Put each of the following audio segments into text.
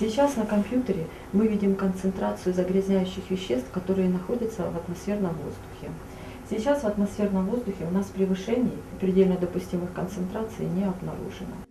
Сейчас на компьютере мы видим концентрацию загрязняющих веществ, которые находятся в атмосферном воздухе. Сейчас в атмосферном воздухе у нас превышений предельно допустимых концентраций не обнаружено.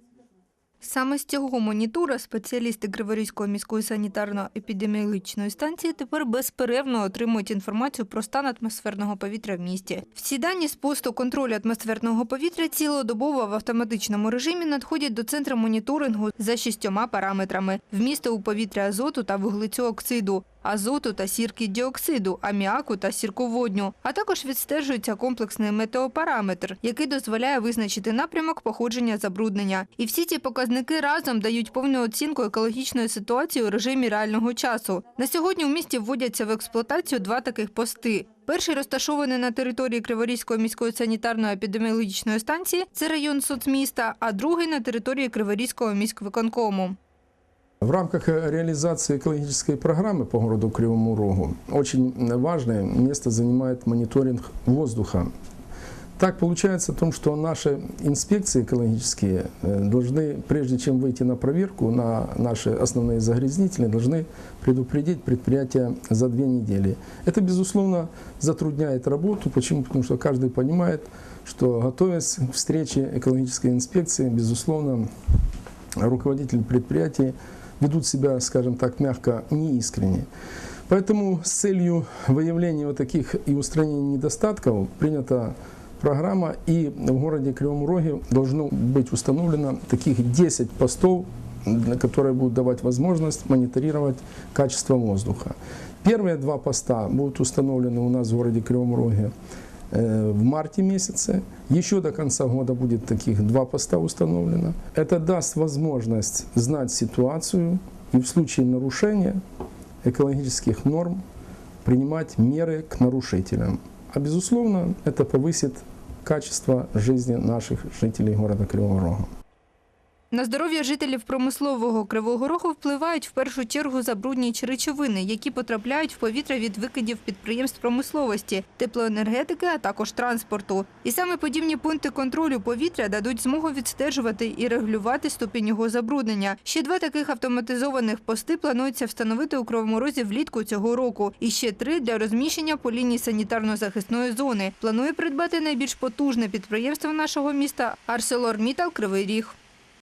Саме з цього монітора спеціалісти Криворізької міської санітарно-епідеміологічної станції тепер безперервно отримують інформацію про стан атмосферного повітря в місті. Всі дані з посту контролю атмосферного повітря цілодобово в автоматичному режимі надходять до центру моніторингу за шістьома параметрами: вмісту у повітря азоту та вуглецю оксиду, азоту та сірки діоксиду, аміаку та сірководню, а також відстежується комплексний метеопараметр, який дозволяє визначити напрямок походження забруднення. І всі ці показники разом дають повну оцінку екологічної ситуації у режимі реального часу. На сьогодні у місті вводяться в експлуатацію два таких пости. Перший розташований на території Криворізької міської санітарно-епідеміологічної станції це район соцміста, а другий на території Криворізького міськвиконкому. В рамках реализации экологической программы по городу Кривому Рогу очень важное место занимает мониторинг воздуха. Так получается о том, что наши инспекции экологические э, должны, прежде чем выйти на проверку на наши основные загрязнители, должны предупредить предприятия за две недели. Это, безусловно, затрудняет работу. Почему? Потому что каждый понимает, что готовясь к встрече экологической инспекции, безусловно, руководители предприятий ведут себя, скажем так, мягко, неискренне. Поэтому с целью выявления вот таких и устранения недостатков принята программа, и в городе Кривом Роге должно быть установлено таких 10 постов, которые будут давать возможность мониторировать качество воздуха. Первые два поста будут установлены у нас в городе Кривом Роге в марте месяце. Еще до конца года будет таких два поста установлено. Это даст возможность знать ситуацию и в случае нарушения экологических норм принимать меры к нарушителям. А безусловно, это повысит качество жизни наших жителей города Кривого Рога. На здоров'я жителів промислового Кривого Рогу впливають в першу чергу забруднюючі речовини, які потрапляють в повітря від викидів підприємств промисловості, теплоенергетики, а також транспорту. І саме подібні пункти контролю повітря дадуть змогу відстежувати і регулювати ступінь його забруднення. Ще два таких автоматизованих пости планується встановити у Кривому Розі влітку цього року. І ще три для розміщення по лінії санітарно-захисної зони. Планує придбати найбільш потужне підприємство нашого міста – ArcelorMittal Кривий Ріг.